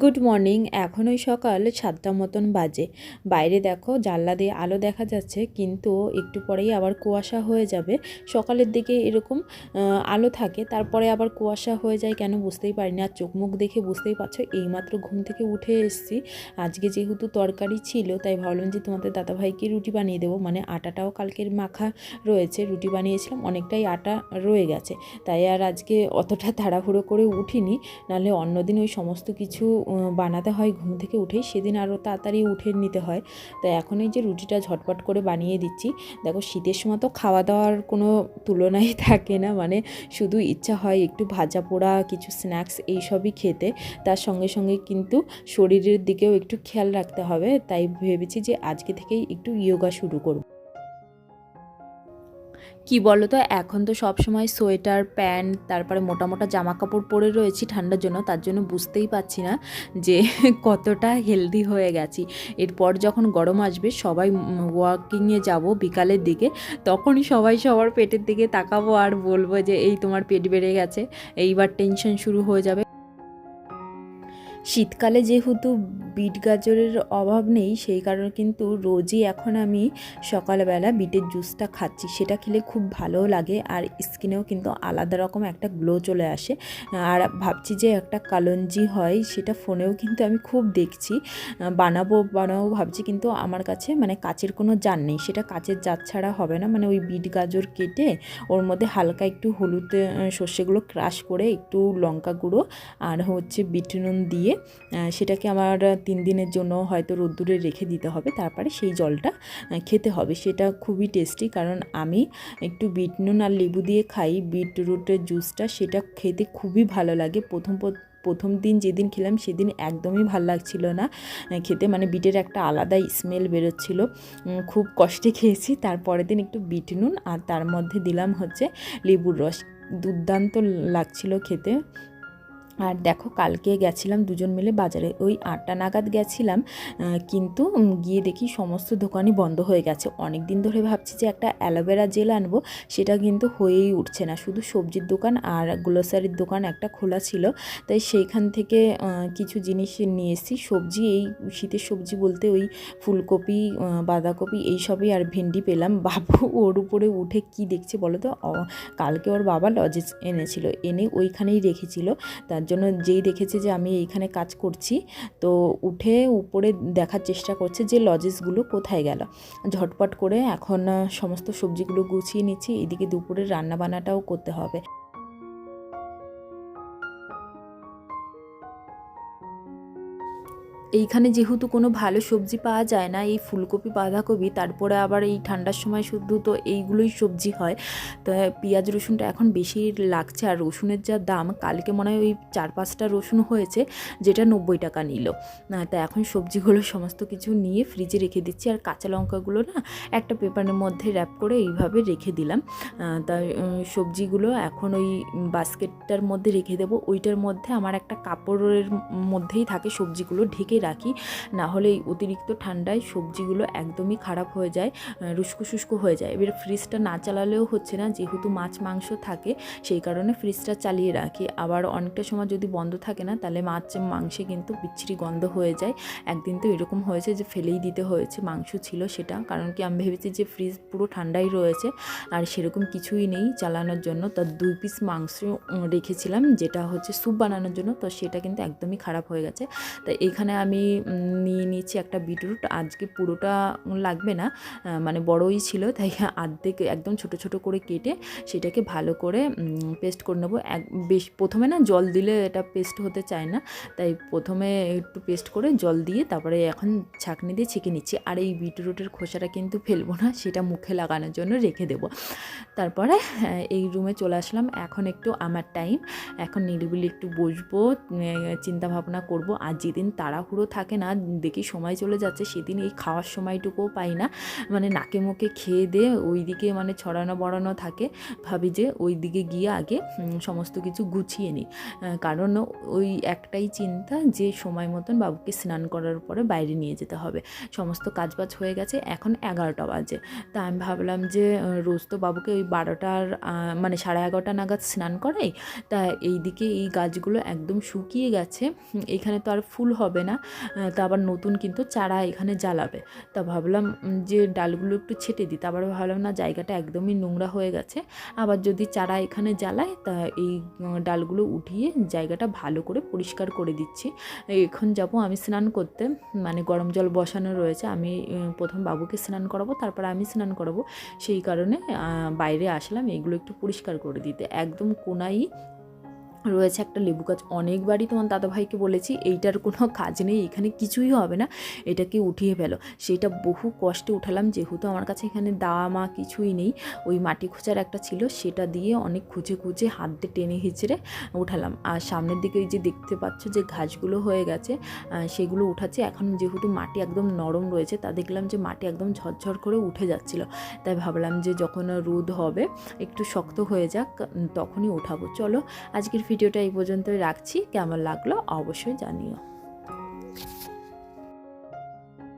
Good morning এখন ওই সকাল সাতটা মতন বাজে। বাইরে দেখো, জানলা দিয়ে আলো দেখা যাচ্ছে, কিন্তু একটু পরেই আবার কুয়াশা হয়ে যাবে। সকালের দিকে এরকম আলো থাকে, তারপরে আবার কুয়াশা হয়ে যায় কেন বুঝতেই পারি না আর চোখ মুখ দেখে বুঝতেই পারছ, এইমাত্র ঘুম থেকে উঠে এসেছি। আজকে যেহেতু তরকারি ছিল, তাই ভাবলাম যে তোমাদের দাদাভাইকে রুটি বানিয়ে দেবো। মানে আটাটাও কালকের মাখা রয়েছে, রুটি বানিয়েছিলাম, অনেকটাই আটা রয়ে গেছে। তাই আর আজকে অতটা তাড়াহুড়ো করে উঠিনি, নাহলে অন্যদিন ওই সমস্ত কিছু বানাতে হয় ঘুম থেকে উঠেই, সেদিন আরও তাড়াতাড়ি উঠে নিতে হয়। তো এখন এই যে রুটিটা ঝটপট করে বানিয়ে দিচ্ছি, দেখো শীতের সময় তো খাওয়া দাওয়ার কোনো তুলনাই থাকে না মানে শুধু ইচ্ছা হয় একটু ভাজা পোড়া, কিছু স্ন্যাক্স এইসবই খেতে। তার সঙ্গে সঙ্গে কিন্তু শরীরের দিকেও একটু খেয়াল রাখতে হবে, তাই ভেবেছি যে আজকে থেকেই একটু ইয়োগা শুরু করব। কি বলো তো এখন তো সব সময় সোয়েটার, প্যান্ট, তারপরে মোটা মোটা জামা কাপড় পরে রয়েছি ঠান্ডার জন্য, তার জন্য বুঝতেই পারছি না যে কতটা হেলদি হয়ে গেছি। এরপর যখন গরম আসবে, সবাই ওয়াকিংয়ে যাব বিকালের দিকে, তখনই সবাই সবার পেটের দিকে তাকাবো আর বলব যে, এই তোমার পেট বেড়ে গেছে, এইবার টেনশন শুরু হয়ে যাবে। শীতকালে যেহেতু বিট গাজরের অভাব নেই, সেই কারণে কিন্তু রোজই এখন আমি সকালবেলা বিটের জুসটা খাচ্ছি। সেটা খেলে খুব ভালো লাগে আর স্কিনেও কিন্তু আলাদা রকম একটা গ্লো চলে আসে। আর ভাবছি যে একটা কালঞ্জি হয়, সেটা ফোনেও কিন্তু আমি খুব দেখছি। বানাবো বানাবো ভাবছি কিন্তু আমার কাছে মানে কাচের কোনো জার নেই। সেটা কাচের জার ছাড়া হবে না। মানে ওই বিট গাজর কেটে ওর মধ্যে হালকা একটু হলুদ সর্ষেগুলো ক্রাশ করে একটু লঙ্কা গুঁড়ো আর হচ্ছে বিট নুন দিয়ে সেটাকে আমার তিন দিনের জন্য হয়তো রোদ্দুরে রেখে দিতে হবে। তারপরে সেই জলটা খেতে হবে। সেটা খুবই টেস্টি কারণ আমি একটু বিট নুন আর লেবু দিয়ে খাই। বিটরুটের জুসটা সেটা খেতে খুবই ভালো লাগে। প্রথম প্রথম দিন যেদিন খেলাম সেদিন একদমই ভালো লাগছিল না। খেতে মানে বিটের একটা আলাদা স্মেল বেরোচ্ছিল। খুব কষ্টে খেয়েছি। তারপরের দিন একটু বিট নুন আর তার মধ্যে দিলাম হচ্ছে লেবুর রস। দুর্দান্ত লাগছিল খেতে। আর দেখো কালকে গেছিলাম দুজন মিলে বাজারে। ওই আটটা নাগাদ গেছিলাম কিন্তু গিয়ে দেখি সমস্ত দোকানই বন্ধ হয়ে গেছে। অনেক দিন ধরে ভাবছি যে একটা অ্যালোভেরা জেল আনব, সেটা কিন্তু হয়েই উঠছে না। শুধু সবজির দোকান আর গ্লোসারির দোকান একটা খোলা ছিল। তাই সেইখান থেকে কিছু জিনিস নিয়ে এসেছি। সবজি, এই শীতের সবজি বলতে ওই ফুলকপি বাঁধাকপি, এইসবই আর ভেন্ডি পেলাম। বাবু ওর উপরে উঠে কি দেখছে বলো তো? কালকে ওর বাবা লজেস এনেছিল, এনে ওইখানেই রেখেছিল। তার জন্য যেই দেখেছে যে আমি এইখানে কাজ করছি, তো উঠে উপরে দেখার চেষ্টা করছে যে লজেসগুলো কোথায় গেল। ঝটপট করে এখন সমস্ত সবজিগুলো গুছিয়ে নিচ্ছি, এদিকে দুপুরের রান্নাবান্নাটাও করতে হবে। এইখানে যেহেতু কোনো ভালো সবজি পাওয়া যায় না, এই ফুলকপি, বাঁধাকপি, তারপরে আবার এই ঠান্ডার সময় শুধু তো এইগুলোই সবজি হয়। তো পেঁয়াজ, রসুনটা এখন বেশি লাগছে আর রসুনের যা দাম, কালকে মনে হয় ওই চার পাঁচটা রসুন হয়েছে, যেটা নব্বই টাকা নিল। তা এখন সবজিগুলো সমস্ত কিছু নিয়ে ফ্রিজে রেখে দিচ্ছি আর কাঁচা লঙ্কাগুলো না একটা পেপারের মধ্যে র্যাপ করে এইভাবে রেখে দিলাম। তা সবজিগুলো এখন ওই বাস্কেটটার মধ্যে রেখে দেবো। ওইটার মধ্যে আমার একটা কাপড়ের মধ্যেই থাকে সবজিগুলো, ঢেকে রাখি। না হলে এই অতিরিক্ত ঠান্ডায় সবজিগুলো একদমই খারাপ হয়ে যায় রুস্কো শুষ্কো হয়ে যায়। এবার ফ্রিজটা না চালালেও হচ্ছে না, যেহেতু মাছ, মাংস থাকে, সেই কারণে ফ্রিজটা চালিয়ে রাখি। আবার অনেকটা সময় যদি বন্ধ থাকে না, তাহলে মাছ, মাংসে কিন্তু বিচ্ছিরি গন্ধ হয়ে যায়। একদিন তো এরকম হয়েছে যে ফেলেই দিতে হয়েছে মাংস ছিল সেটা। কারণ কি, আমি ভেবেছি যে ফ্রিজ পুরো ঠান্ডাই রয়েছে, আর সেরকম কিছুই নেই চালানোর জন্য। তো দুই পিস মাংস রেখেছিলাম, যেটা হচ্ছে স্যুপ বানানোর জন্য, তো সেটা কিন্তু একদমই খারাপ হয়ে গেছে। তো এখানে আমি উম, নিয়ে নিয়েছি একটা বিটরুট। আজকে পুরোটা লাগবে না মানে বড়ই ছিল তাই আর্ধেক একদম ছোট ছোট করে কেটে সেটাকে ভালো করে পেস্ট করে নেব। এক বেশ প্রথমে না জল দিলে এটা পেস্ট হতে চায় না তাই প্রথমে একটু পেস্ট করে জল দিয়ে তারপরে এখন ছাঁকনি দিয়ে ছেঁকে নিচ্ছি। আর এই বিটরুটের খোসাটা কিন্তু ফেলব না সেটা মুখে লাগানোর জন্য রেখে দেবো। তারপরে এই রুমে চলে আসলাম। এখন একটু আমার টাইম এখন নিরিবিলি একটু বসবো চিন্তা ভাবনা করব। আর যেদিন তাড়াহুড়ো পুরো থাকে না, দেখি সময় চলে যাচ্ছে, সেদিন এই খাওয়ার সময়টুকুও পাই না। মানে নাকে মুখে খেয়ে দিয়ে ওই দিকে মানে ছড়ানো বড়ানো থাকে, ভাবি যে ওই দিকে গিয়ে আগে সমস্ত কিছু গুছিয়ে নিই কারণ ওই একটাই চিন্তা যে সময় মতন বাবুকে স্নান করার পরে বাইরে নিয়ে যেতে হবে। সমস্ত কাজবাজ হয়ে গেছে, এখন এগারোটা বাজে। তা আমি ভাবলাম যে রোজ তো বাবুকে ওই বারোটার মানে সাড়ে এগারোটা নাগাদ স্নান করাই। তা এই দিকে এই গাছগুলো একদম শুকিয়ে গেছে, এখানে তো আর ফুল হবে না। তা আবার নতুন কিন্তু চারা এখানে জ্বালাবে। তা ভাবলাম যে ডালগুলো একটু ছেটে দিই। তারপরে ভাবলাম, না, জায়গাটা একদমই নোংরা হয়ে গেছে। আবার যদি চারা এখানে জ্বালায় তা এই ডালগুলো উঠিয়ে জায়গাটা ভালো করে পরিষ্কার করে দিচ্ছি। এখন যাব আমি স্নান করতে। মানে গরম জল বসানো রয়েছে। আমি প্রথম বাবুকে স্নান করাবো, তারপর আমি স্নান করাবো। সেই কারণে বাইরে আসলাম। এগুলো একটু পরিষ্কার করে দিতে। একদম কোনাই রয়েছে একটা লেবু গাছ। অনেকবারই তোমার দাদাভাইকে বলেছি, এইটার কোনো কাজ নেই, এখানে কিছুই হবে না। এটাকে উঠিয়ে ফেলো। সেটা বহু কষ্টে উঠালাম, যেহেতু আমার কাছে এখানে দাওয়া মা কিছুই নেই। ওই মাটি খোঁচার একটা ছিল, সেটা দিয়ে অনেক খুঁজে খুঁজে হাত দিয়ে টেনে হিচড়ে উঠালাম। আর সামনের দিকে যে দেখতে পাচ্ছ যে ঘাসগুলো হয়ে গেছে সেগুলো উঠাচ্ছে। এখন যেহেতু মাটি একদম নরম রয়েছে, তা দেখলাম যে মাটি একদম ঝরঝর করে উঠে যাচ্ছিল। তাই ভাবলাম যে যখন রোদ হবে, একটু শক্ত হয়ে যাক তখনই উঠাবো। চলো, আজকের ভিডিওটা এই পর্যন্তই রাখছি। কেমন লাগল অবশ্যই জানিও।